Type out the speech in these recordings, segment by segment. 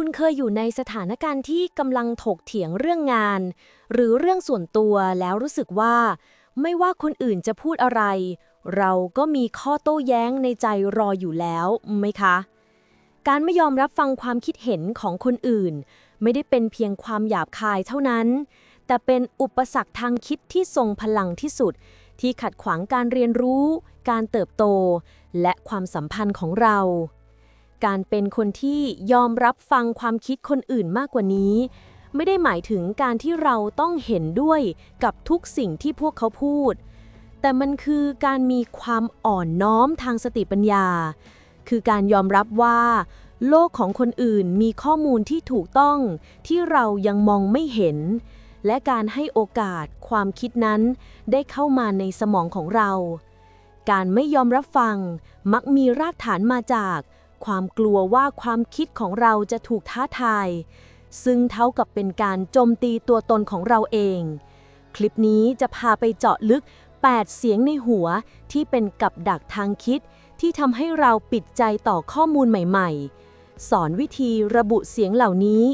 คุณเคยอยู่ในสถานการณ์ที่กำลังถกเถียงเรื่องงาน หรือเรื่องส่วนตัวแล้วรู้สึกว่า ไม่ว่าคนอื่นจะพูดอะไร เราก็มีข้อโต้แย้งในใจรออยู่แล้วไหมคะ การไม่ยอมรับฟังความคิดเห็นของคนอื่น ไม่ได้เป็นเพียงความหยาบคายเท่านั้น แต่เป็นอุปสรรคทางคิดที่ทรงพลังที่สุด ที่ขัดขวางการเรียนรู้ การเติบโต และความสัมพันธ์ของเรา การเป็นคนที่ยอมรับฟังความคิดคนอื่นมากกว่านี้ ไม่ได้หมายถึงการที่เราต้องเห็นด้วยกับทุกสิ่งที่พวกเขาพูด แต่มันคือการมีความอ่อนน้อมทางสติปัญญา คือการยอมรับว่า โลกของคนอื่นมีข้อมูลที่ถูกต้อง ที่เรายังมองไม่เห็น และการให้โอกาสความคิดนั้น ได้เข้ามาในสมองของเรา การไม่ยอมรับฟังมักมีรากฐานมาจาก ความกลัวว่าความคิดของเราจะถูกท้าทาย ซึ่งเท่ากับเป็นการโจมตีตัวตนของเราเอง คลิปนี้จะพาไปเจาะลึก 8 เสียงในหัวที่เป็นกับดักทางคิด ที่ทำให้เราปิดใจต่อข้อมูลใหม่ ๆ สอนวิธีระบุเสียงเหล่านี้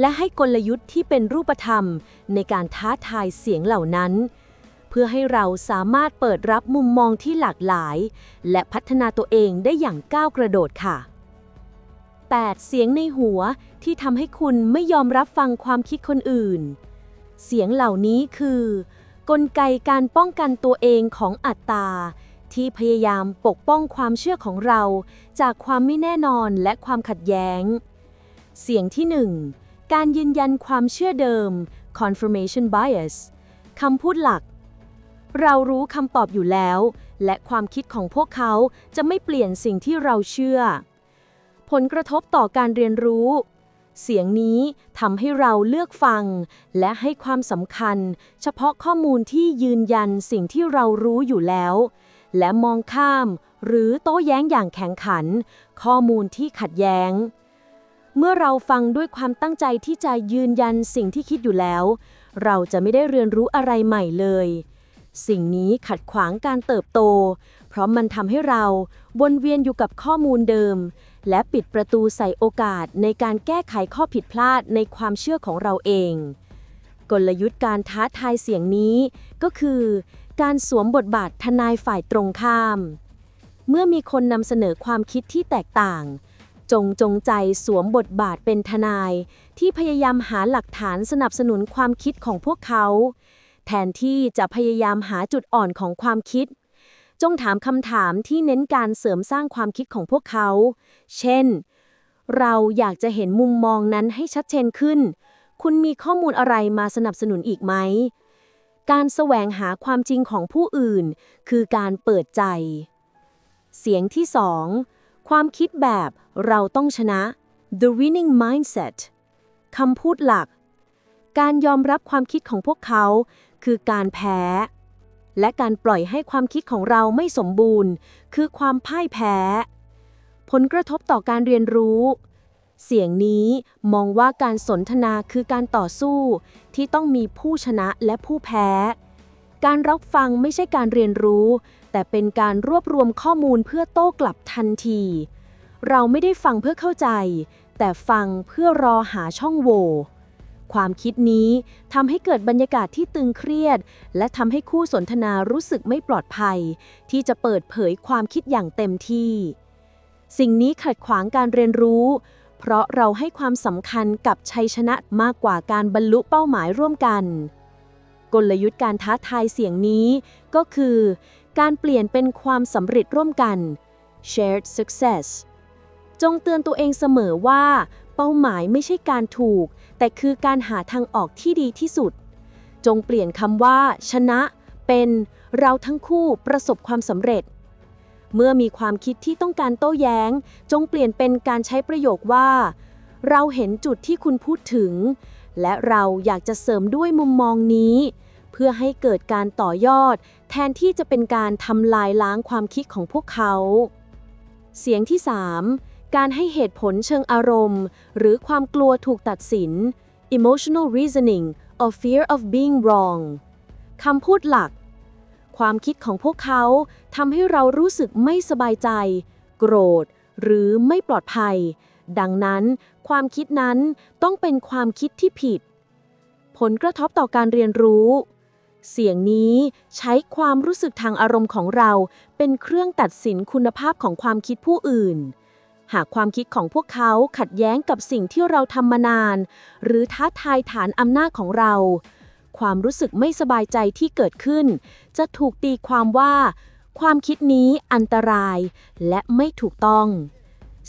และให้กลยุทธ์ที่เป็นรูปธรรมในการท้าทายเสียงเหล่านั้น เพื่อให้เราสามารถเปิดรับมุมมองที่หลากหลาย และพัฒนาตัวเองได้อย่างก้าวกระโดดค่ะ 8 เสียงในหัวที่ทำให้คุณไม่ยอมรับฟังความคิดคนอื่น เสียงเหล่านี้คือ กลไกการป้องกันตัวเองของอัตตา ที่พยายามปกป้องความเชื่อของเรา จากความไม่แน่นอนและความขัดแย้ง เสียงที่ 1 การยืนยันความเชื่อเดิม confirmation bias คำพูดหลัก เรารู้คำตอบอยู่แล้ว และความคิดของพวกเขาจะไม่เปลี่ยนสิ่งที่เราเชื่อ ผลกระทบต่อการเรียนรู้ เสียงนี้ทำให้เราเลือกฟัง และให้ความสำคัญ เฉพาะข้อมูลที่ยืนยันสิ่งที่เรารู้อยู่แล้ว และมองข้าม หรือโต้แย้งอย่างแข็งขัน ข้อมูลที่ขัดแย้งเมื่อเราฟังด้วยความตั้งใจที่จะยืนยันสิ่งที่คิดอยู่แล้ว เราจะไม่ได้เรียนรู้อะไรใหม่เลย สิ่งนี้ขัดขวางการเติบโต เพราะมันทำให้เราวนเวียนอยู่กับข้อมูลเดิม และปิดประตูใส่โอกาสในการแก้ไขข้อผิดพลาดในความเชื่อของเราเอง กลยุทธ์การท้าทายเสียงนี้ก็คือ การสวมบทบาททนายฝ่ายตรงข้าม เมื่อมีคนนำเสนอความคิดที่แตกต่าง จงจงใจสวมบทบาทเป็นทนาย ที่พยายามหาหลักฐานสนับสนุนความคิดของพวกเขา แทนที่จะพยายามหาจุดอ่อนของความคิด จงถามคำถามที่เน้นการเสริมสร้างความคิดของพวกเขา เช่น เราอยากจะเห็นมุมมองนั้นให้ชัดเจนขึ้น คุณมีข้อมูลอะไรมาสนับสนุนอีกไหม การแสวงหาความจริงของผู้อื่น คือการเปิดใจ เสียงที่สองความคิดแบบเราต้องชนะ the winning mindset คำพูดหลัก การยอมรับความคิดของพวกเขา คือการแพ้ และการปล่อยให้ความคิดของเราไม่สมบูรณ์ คือความพ่ายแพ้ ผลกระทบต่อการเรียนรู้ เสียงนี้มองว่าการสนทนาคือการต่อสู้ ที่ต้องมีผู้ชนะและผู้แพ้ การรับฟังไม่ใช่การเรียนรู้ แต่เป็นการรวบรวมข้อมูลเพื่อโต้กลับทันที เราไม่ได้ฟังเพื่อเข้าใจ แต่ฟังเพื่อรอหาช่องโหว่ ความคิดนี้ทำให้เกิดบรรยากาศที่ตึงเครียด และทำให้คู่สนทนารู้สึกไม่ปลอดภัย ที่จะเปิดเผยความคิดอย่างเต็มที่ สิ่งนี้ขัดขวางการเรียนรู้ เพราะเราให้ความสำคัญกับชัยชนะมากกว่าการบรรลุเป้าหมายร่วมกัน กลยุทธ์การท้าทายเสียงนี้ก็คือ การเปลี่ยนเป็นความสำเร็จร่วมกัน shared success จงเตือนตัวเองเสมอว่า เป้าหมายไม่ใช่การถูก แต่คือการหาทางออกที่ดีที่สุด จงเปลี่ยนคำว่า ชนะ เป็นเราทั้งคู่ประสบความสำเร็จ เมื่อมีความคิดที่ต้องการโต้แย้ง จงเปลี่ยนเป็นการใช้ประโยคว่า เราเห็นจุดที่คุณพูดถึง และเราอยากจะเสริมด้วยมุมมองนี้ เพื่อให้เกิดการต่อยอด แทนที่จะเป็นการทำลายล้างความคิดของพวกเขา เสียงที่ 3 การให้เหตุผลเชิงอารมณ์ หรือความกลัวถูกตัดสิน emotional reasoning or fear of being wrong คำพูดหลัก ความคิดของพวกเขาทำให้เรารู้สึกไม่สบายใจ โกรธ หรือไม่ปลอดภัย ดังนั้น ความคิดนั้นต้องเป็นความคิดที่ผิด ผลกระทบต่อการเรียนรู้ เสียงนี้ใช้ความรู้สึกทางอารมณ์ของเรา เป็นเครื่องตัดสินคุณภาพของความคิดผู้อื่น หากความคิดของพวกเขาขัดแย้งกับสิ่งที่เราทำมานาน หรือท้าทายฐานอำนาจของเรา ความรู้สึกไม่สบายใจที่เกิดขึ้น จะถูกตีความว่า ความคิดนี้อันตราย และไม่ถูกต้อง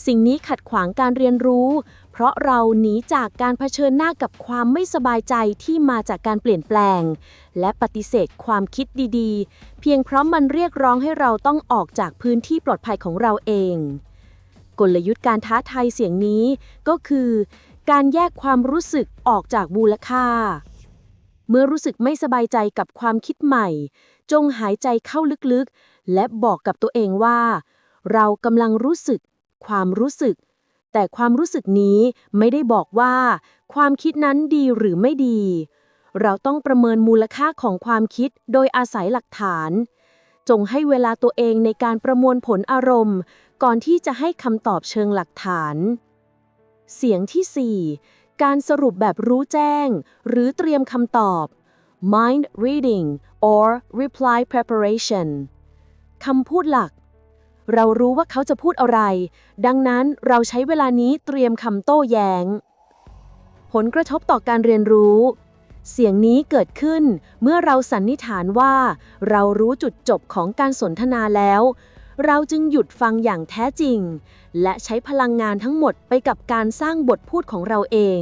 สิ่งนี้ขัดขวางการเรียนรู้ เพราะเราหนีจากการเผชิญหน้ากับความไม่สบายใจที่มาจากการเปลี่ยนแปลง และปฏิเสธความคิดดีๆ เพียงเพราะมันเรียกร้องให้เราต้องออกจากพื้นที่ปลอดภัยของเราเอง กลยุทธ์การท้าทายเสียงนี้ ก็คือ การแยกความรู้สึกออกจากมูลค่า เมื่อรู้สึกไม่สบายใจกับความคิดใหม่ จงหายใจเข้าลึกๆ และบอกกับตัวเองว่า เรากำลังรู้สึก ความรู้สึก แต่ความรู้สึกนี้ไม่ได้บอกว่า ความคิดนั้นดีหรือไม่ดี เราต้องประเมินมูลค่าของความคิดโดยอาศัยหลักฐาน จงให้เวลาตัวเองในการประมวลผลอารมณ์ ก่อนที่จะให้คำตอบเชิงหลักฐาน เสียงที่ 4 การสรุปแบบรู้แจ้ง หรือเตรียมคำตอบ mind reading or reply preparation คำพูดหลัก เรารู้ว่าเขาจะพูดอะไร ดังนั้นเราใช้เวลานี้เตรียมคำโต้แย้ง ผลกระทบต่อการเรียนรู้ เสียงนี้เกิดขึ้นเมื่อเราสันนิษฐานว่า เรารู้จุดจบของการสนทนาแล้ว เราจึงหยุดฟังอย่างแท้จริง และใช้พลังงานทั้งหมดไปกับการสร้างบทพูดของเราเอง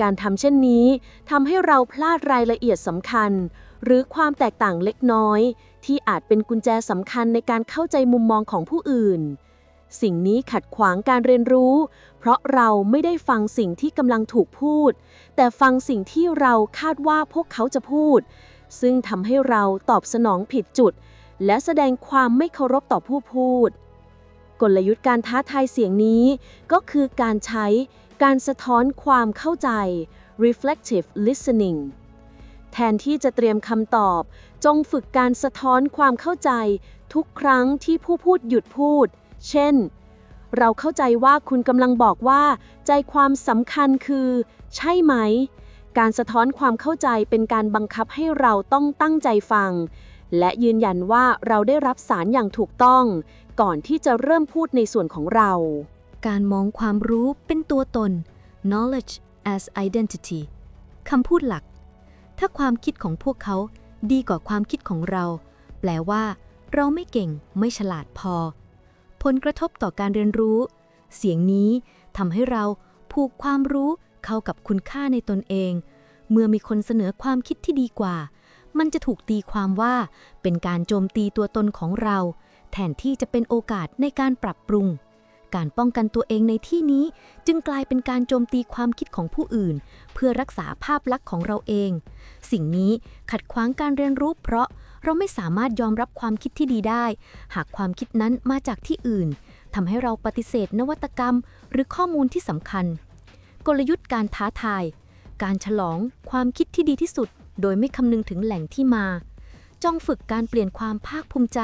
การทำเช่นนี้ทำให้เราพลาดรายละเอียดสำคัญ หรือความแตกต่างเล็กน้อย ที่อาจเป็นกุญแจสำคัญในการเข้าใจมุมมองของผู้อื่น สิ่งนี้ขัดขวางการเรียนรู้ เพราะเราไม่ได้ฟังสิ่งที่กำลังถูกพูด แต่ฟังสิ่งที่เราคาดว่าพวกเขาจะพูด ซึ่งทำให้เราตอบสนองผิดจุด และแสดงความไม่เคารพต่อผู้พูด กลยุทธ์การท้าทายเสียงนี้ ก็คือการใช้การสะท้อนความเข้าใจ reflective listening แทนที่จะเตรียมคำตอบ จงฝึกการสะท้อนความเข้าใจ ทุกครั้งที่ผู้พูดหยุดพูด เช่น เราเข้าใจว่าคุณกำลังบอกว่า ใจความสำคัญคือ ใช่ไหม การสะท้อนความเข้าใจเป็นการบังคับให้เราต้องตั้งใจฟัง และยืนยันว่าเราได้รับสารอย่างถูกต้อง ก่อนที่จะเริ่มพูดในส่วนของเรา การมองความรู้เป็นตัวตน knowledge as identity คำพูดหลัก ถ้าความคิดของพวกเขาดีกว่าความคิดของเรา แปลว่า เราไม่เก่ง ไม่ฉลาดพอ ผลกระทบต่อการเรียนรู้ เสียงนี้ทำให้เราผูกความรู้เข้ากับคุณค่าในตนเอง เมื่อมีคนเสนอความคิดที่ดีกว่า มันจะถูกตีความว่าเป็นการโจมตีตัวตนของเรา แทนที่จะเป็นโอกาสในการปรับปรุง การป้องกันตัวเองในที่นี้จึงกลายเป็นการโจมตีความคิดของผู้อื่น เพื่อรักษาภาพลักษณ์ของเราเอง สิ่งนี้ขัดขวางการเรียนรู้เพราะ เราไม่สามารถยอมรับความคิดที่ดีได้ หากความคิดนั้นมาจากที่อื่นทำให้เราปฏิเสธนวัตกรรม หรือข้อมูลที่สำคัญ กลยุทธ์การท้าทาย การฉลองความคิดที่ดีที่สุด โดยไม่คำนึงถึงแหล่งที่มาจ้องฝึกการเปลี่ยนความภาคภูมิใจ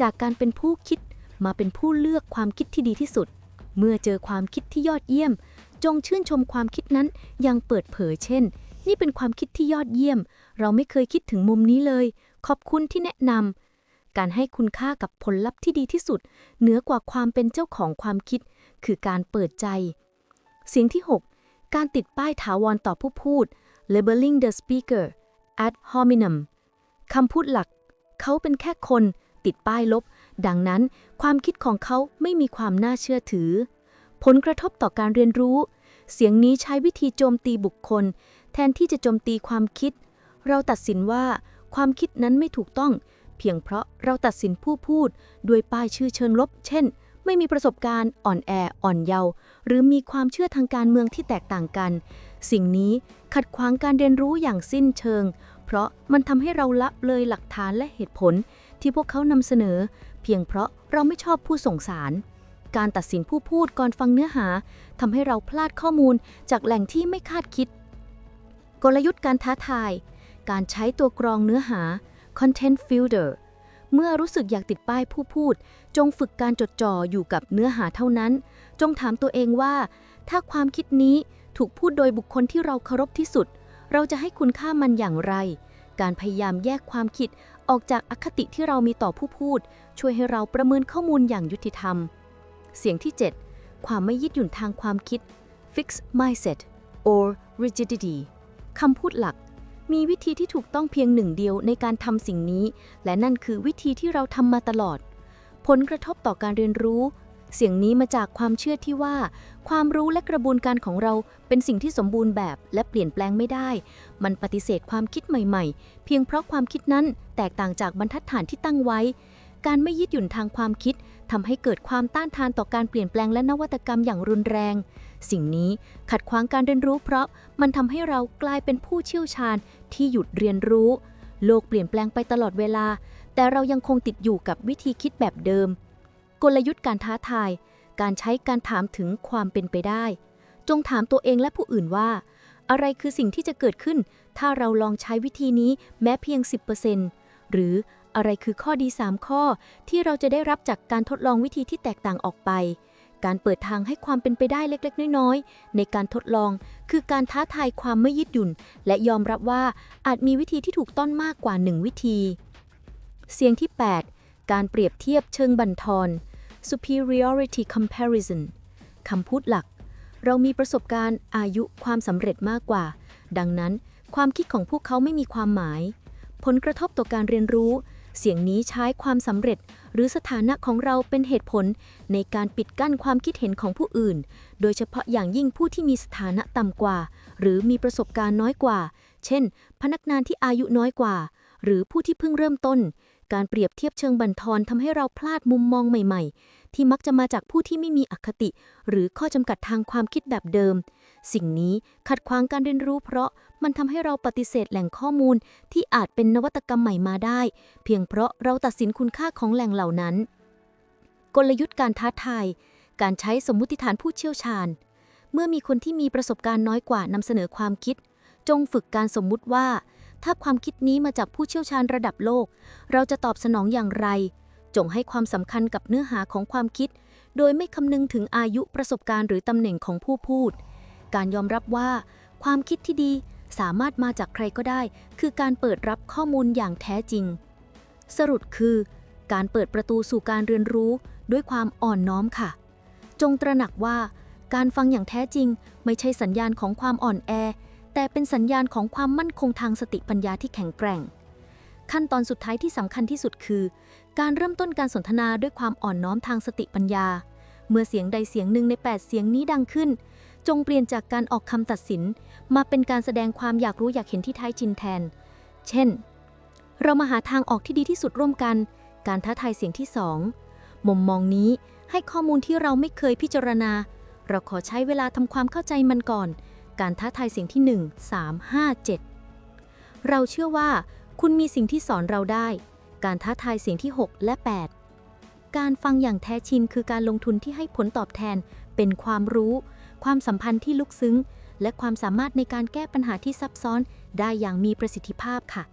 จากการเป็นผู้คิดมาเป็นผู้เลือกความคิดที่ดีที่สุด เมื่อเจอความคิดที่ยอดเยี่ยม จงชื่นชมความคิดนั้นอยังเปิดเผยเช่น นี่เป็นความคิดที่ยอดเยี่ยม เราไม่เคยคิดถึงมุมนี้เลย ขอบคุณที่แนะนำ การให้คุณค่ากับผลลัพธ์ที่ดีที่สุด เหนือกว่าความเป็นเจ้าของความคิด คือการเปิดใจ เสียงที่ 6 การติดป้ายถาวรต่อผู้พูด labeling the speaker ad hominem คำพูดหลัก เขาเป็นแค่คน ติดป้ายลบ ดังนั้นความคิดของเขาไม่มีความน่าเชื่อถือ ผลกระทบต่อการเรียนรู้ เสียงนี้ใช้วิธีโจมตีบุคคล แทนที่จะโจมตีความคิด เราตัดสินว่า ความคิดนั้นไม่ถูกต้อง เพียงเพราะเราตัดสินผู้พูดด้วยป้ายชื่อเชิงลบ เช่น ไม่มีประสบการณ์อ่อนแออ่อนเยาว์หรือมีความเชื่อทางการเมืองที่แตกต่างกัน สิ่งนี้ขัดขวางการเรียนรู้อย่างสิ้นเชิง เพราะมันทำให้เราละเลยหลักฐานและเหตุผล ที่พวกเขานำเสนอ เพียงเพราะเราไม่ชอบผู้ส่งสารการตัดสินผู้พูดก่อนฟังเนื้อหาทำให้เราพลาดข้อมูลจากแหล่งที่ไม่คาดคิด กลยุทธ์การท้าทาย การใช้ตัวกรองเนื้อหา content filter เมื่อรู้สึกอยากติดป้ายผู้พูด จงฝึกการจดจ่ออยู่กับเนื้อหาเท่านั้น จงถามตัวเองว่า ถ้าความคิดนี้ถูกพูดโดยบุคคลที่เราเคารพที่สุด เราจะให้คุณค่ามันอย่างไร การพยายามแยกความคิดออกจากอคติที่เรามีต่อผู้พูด ช่วยให้เราประเมินข้อมูลอย่างยุติธรรม เสียงที่ 7 ความไม่ยืดหยุ่นทางความคิด fixed mindset or rigidity คำพูดหลัก มีวิธีที่ถูกต้องเพียงหนึ่งเดียวในการทำสิ่งนี้ และนั่นคือวิธีที่เราทำมาตลอด ผลกระทบต่อการเรียนรู้ เสียงนี้มาจากความเชื่อที่ว่า ความรู้และกระบวนการของเราเป็นสิ่งที่สมบูรณ์แบบและเปลี่ยนแปลงไม่ได้ มันปฏิเสธความคิดใหม่ ๆ เพียงเพราะความคิดนั้นแตกต่างจากบรรทัดฐานที่ตั้งไว้ การไม่ยืดหยุ่นทางความคิดทำให้เกิดความต้านทานต่อการเปลี่ยนแปลงและนวัตกรรมอย่างรุนแรง สิ่งนี้ขัดขวางการเรียนรู้เพราะมันทำให้เรากลายเป็นผู้เชี่ยวชาญที่หยุดเรียนรู้ โลกเปลี่ยนแปลงไปตลอดเวลา แต่เรายังคงติดอยู่กับวิธีคิดแบบเดิม กลยุทธ์การท้าทาย การใช้การถามถึงความเป็นไปได้ จงถามตัวเองและผู้อื่นว่า อะไรคือสิ่งที่จะเกิดขึ้น ถ้าเราลองใช้วิธีนี้แม้เพียง 10%หรืออะไรคือข้อดี 3 ข้อที่เราจะได้รับจากการทดลองวิธีที่แตกต่างออกไป การเปิดทางให้ความเป็นไปได้เล็กๆ น้อยๆ ในการทดลอง คือการท้าทายความไม่ยืดหยุ่น และยอมรับว่าอาจมีวิธีที่ถูกต้องมากกว่า1วิธี เสียงที่ 8 การเปรียบเทียบเชิงบันทอน superiority comparison คำพูดหลัก เรามีประสบการณ์อายุความสำเร็จมากกว่า ดังนั้น ความคิดของพวกเขาไม่มีความหมาย ผลกระทบต่อการเรียนรู้ เสียงนี้ใช้ความสำเร็จหรือสถานะของเราเป็นเหตุผลในการปิดกั้นความคิดเห็นของผู้อื่น โดยเฉพาะอย่างยิ่งผู้ที่มีสถานะต่ำกว่า หรือมีประสบการณ์น้อยกว่า เช่น พนักงานที่อายุน้อยกว่า หรือผู้ที่เพิ่งเริ่มต้น การเปรียบเทียบเชิงบั่นทอนทำให้เราพลาดมุมมองใหม่ ๆ ที่มักจะมาจากผู้ที่ไม่มีอคติ หรือข้อจำกัดทางความคิดแบบเดิม สิ่งนี้ขัดขวางการเรียนรู้เพราะมันทำให้เราปฏิเสธแหล่งข้อมูลที่อาจเป็นนวัตกรรมใหม่มาได้ เพียงเพราะเราตัดสินคุณค่าของแหล่งเหล่านั้น กลยุทธ์การท้าทาย การใช้สมมุติฐานผู้เชี่ยวชาญ เมื่อมีคนที่มีประสบการณ์น้อยกว่านำเสนอความคิด จงฝึกการสมมุติว่า ถ้าความคิดนี้มาจากผู้เชี่ยวชาญระดับโลก เราจะตอบสนองอย่างไร จงให้ความสำคัญกับเนื้อหาของความคิดโดยไม่คำนึงถึงอายุประสบการณ์หรือตำแหน่งของผู้พูด การยอมรับว่า ความคิดที่ดีสามารถมาจากใครก็ได้ คือการเปิดรับข้อมูลอย่างแท้จริง สรุปคือ การเปิดประตูสู่การเรียนรู้ด้วยความอ่อนน้อมค่ะ จงตระหนักว่า การฟังอย่างแท้จริงไม่ใช่สัญญาณของความอ่อนแอ แต่เป็นสัญญาณของความมั่นคงทางสติปัญญาที่แข็งแกร่ง ขั้นตอนสุดท้ายที่สำคัญที่สุดคือ การเริ่มต้นการสนทนาด้วยความอ่อนน้อมทางสติปัญญา เมื่อเสียงใดเสียงหนึ่งใน 8 เสียงนี้ดังขึ้น จงเปลี่ยนจากการออกคำตัดสิน มาเป็นการแสดงความอยากรู้อยากเห็นที่ท้จริงแทน เช่น เรามาหาทางออกที่ดีที่สุดร่วมกัน การท้าทายเสียงที่สองมุมมองนี้ให้ข้อมูลที่เราไม่เคยพิจารณา เราขอใช้เวลาทำความเข้าใจมันก่อน การท้าทายเสียงที่ 1 3 5 7 เราเชื่อว่า คุณมีสิ่งที่สอนเราได้ การท้าทายเสียงที่ 6 และ 8 การฟังอย่างแท้จริงคือการลงทุนที่ให้ผลตอบแทนเป็นความรู้ ความสัมพันธ์ที่ลึกซึ้ง และความสามารถในการแก้ปัญหาที่ซับซ้อนได้อย่างมีประสิทธิภาพค่ะ